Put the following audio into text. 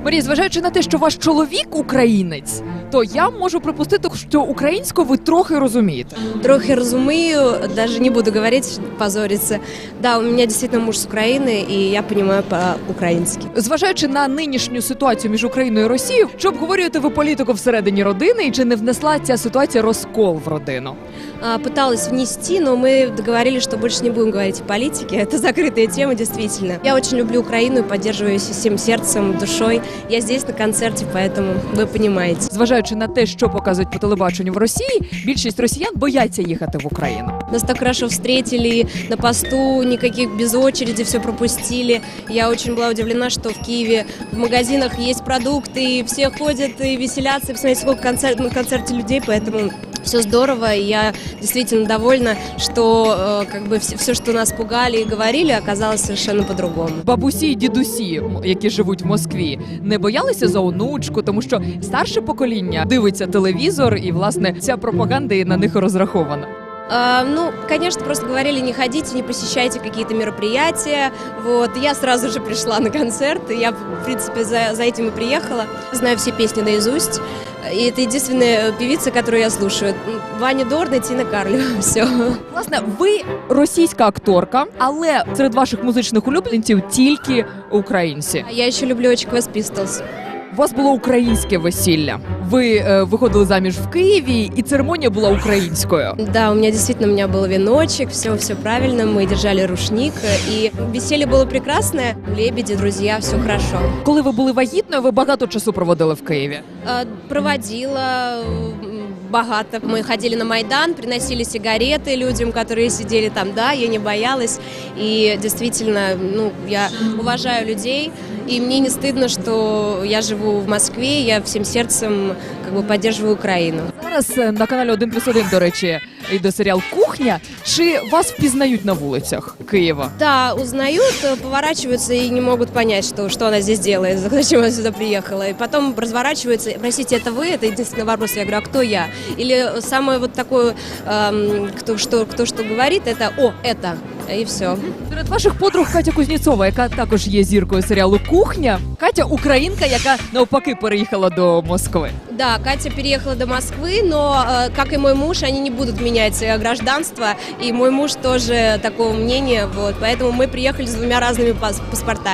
Марія, зважаючи на те, що ваш чоловік українець, то я можу припустити, що українську ви трохи розумієте. Трохи разумею, даже не буду говорить, позориться. Да, у меня действительно муж с Украины, и я понимаю по-украински. Зважаючи на нинішню ситуацію між Україною і Росією, чи обговорюєте ви політику всередині родини, і чи не внесла ця ситуація розкол в родину? А, Пыталась внести, но мы договорились, что больше не будем говорить о политике. Это закрытая тема, действительно. Я очень люблю Украину и поддерживаю ее всем сердцем, душой. Я здесь на концерте, поэтому вы понимаете. Зважаючи на те, що показують по телебаченню в Росії, більшість росіян бояться їхати в Україну. Нас так хорошо встретили на посту, никаких без очереди, все пропустили. Я очень была удивлена, что в Киеве в магазинах есть продукты, и все ходят и веселятся. И посмотрите, сколько концерт, на концерте людей, поэтому все здорово, и я действительно довольна, что э, как бы все, что нас пугали и говорили, оказалось совершенно по-другому. Бабусі і дідусі, м, які живуть в Москві, не боялися за онучку, тому що старше покоління дивиться телевізор, і власне ця пропаганда і на них розрахована. А, ну, конечно, просто говорили, не ходите, не посещайте какие-то мероприятия. Вот, я сразу же пришла на концерт, и я, в принципе, за, за этим и приехала. Знаю все песни наизусть. И это единственная певица, которую я слушаю. Ваня Дорна, и Тина Карлю. Все. Власне, ви російська акторка, але серед ваших музичних улюбленців тільки українці. А я еще люблю очень Quest Pistols. У вас було українське весілля. Ви е, виходили заміж в Києві, і церемонія була українською. Да, у меня действительно у меня был веночек, все, все правильно, мы держали рушник, и веселье было прекрасное, лебеди, друзья, все хорошо. Коли ви були вагітною, ви багато часу проводили в Києві. А, Проводила м, богато. Мы ходили на Майдан, приносили сигареты людям, которые сидели там. Да, я не боялась. И действительно, ну, я уважаю людей. И мне не стыдно, что я живу в Москве, я всем сердцем как бы поддерживаю Украину. Зараз е, на каналі 1 плюс 1, до речі, йде серіал Кухня. Чи вас впізнають на вулицях Києва? Да, узнают, э, поворачиваются и не могут понять, что, что она здесь делает, зачем она сюда приехала. И потом разворачиваются, простите, это вы? Это единственный вопрос. Я говорю, а кто я? Или самое вот такое, эм, кто, что, кто что говорит, это «о, это», и все. Серед ваших подруг Катя Кузнєцова, яка також є зіркою серіалу Кухня. Катя українка, яка навпаки переїхала до Москви. Да, Катя переехала до Москвы, но, э, как и мой муж, они не будут менять свое гражданство, и мой муж тоже такого мнения, вот, поэтому мы приехали с двумя разными пас- паспортами.